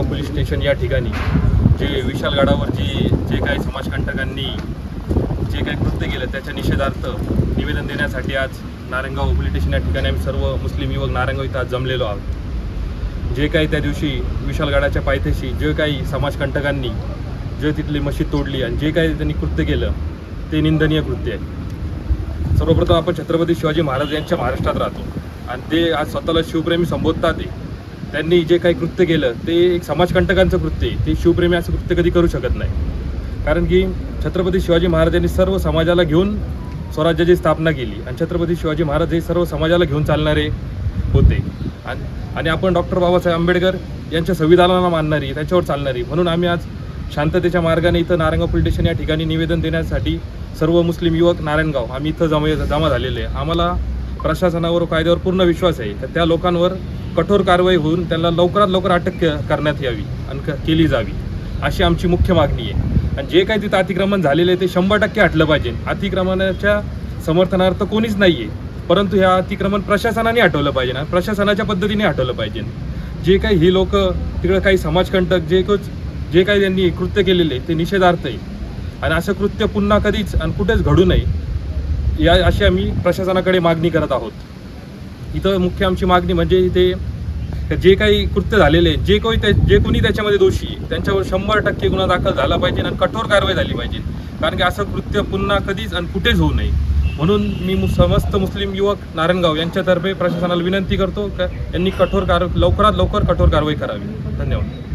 Police station या ठिकाणी जे विशालगडावर जी जे काही समाजकंटकांनी जे काही कृत्य केलं त्याच्या निषेधार्थ निवेदन देण्यासाठी आज नारायणगाव पोलीस स्टेशन या ठिकाणी आम्ही सर्व मुस्लिम युवक नारायणगाव इथं आज जमलेलो आहोत. जे काही त्या दिवशी विशालगडाच्या पायथ्याशी जे काही समाजकंटकांनी जे तिथली मशीद तोडली आणि जे काही त्यांनी कृत्य केलं ते निंदनीय कृत्य आहे. सर्वप्रथम आपण छत्रपती शिवाजी महाराज यांच्या महाराष्ट्रात राहतो. आणि ते आज स्वतःला शिवप्रेमी संबोधतात ते. त्यांनी जे काही कृत्य केलं ते एक समाजकंटकांचं कृत्य आहे. ते शिवप्रेमी असं कृत्य कधी करू शकत नाही. कारण की छत्रपती शिवाजी महाराजांनी सर्व समाजाला घेऊन स्वराज्याची स्थापना केली आणि छत्रपती शिवाजी महाराज हे सर्व समाजाला घेऊन चालणारे होते. आणि आणि आपण डॉक्टर बाबासाहेब आंबेडकर यांच्या संविधानाला मानणारी त्याच्यावर चालणारी. म्हणून आम्ही आज शांततेच्या मार्गाने इथं नारायणगाव पोलीस स्टेशन या ठिकाणी निवेदन देण्यासाठी सर्व मुस्लिम युवक नारायणगाव आम्ही इथं जमा जमा झालेले आहे. आम्हाला प्रशासनावर कायद्यावर पूर्ण विश्वास आहे. तर त्या लोकांवर कठोर कारवाई होऊन त्यांना लवकरात लवकर अटक करण्यात यावी आणि केली जावी अशी आमची मुख्य मागणी आहे. आणि जे काही तिथं अतिक्रमण झालेलं आहे ते शंभर टक्के हटलं पाहिजे. अतिक्रमणाच्या समर्थनार्थ कोणीच नाही आहे परंतु ह्या अतिक्रमण प्रशासनाने हटवलं पाहिजे आणि प्रशासनाच्या पद्धतीने हटवलं पाहिजे. जे काही ही लोक तिकडं काही समाजकंटक जे जे काही त्यांनी कृत्य केलेले आहे ते निषेधार्थ आहे. आणि असं कृत्य पुन्हा कधीच आणि कुठेच घडू नये या अशी आम्ही प्रशासनाकडे मागणी करत आहोत. इथं मुख्य आमची मागणी म्हणजे इथे जे काही कृत्य झालेले आहे, जे कोणी त्या जे कोणी त्याच्यामध्ये दोषी आहे, त्यांच्यावर शंभर टक्के गुन्हा दाखल झाला पाहिजे आणि कठोर कारवाई झाली पाहिजे. कारण की असं कृत्य पुन्हा कधीच आणि कुठेच होऊ नये. म्हणून मी मु- समस्त मुस्लिम युवक नारायणगाव यांच्यातर्फे प्रशासनाला विनंती करतो का यांनी कठोर कार लवकरात लवकर कठोर कारवाई करावी. धन्यवाद.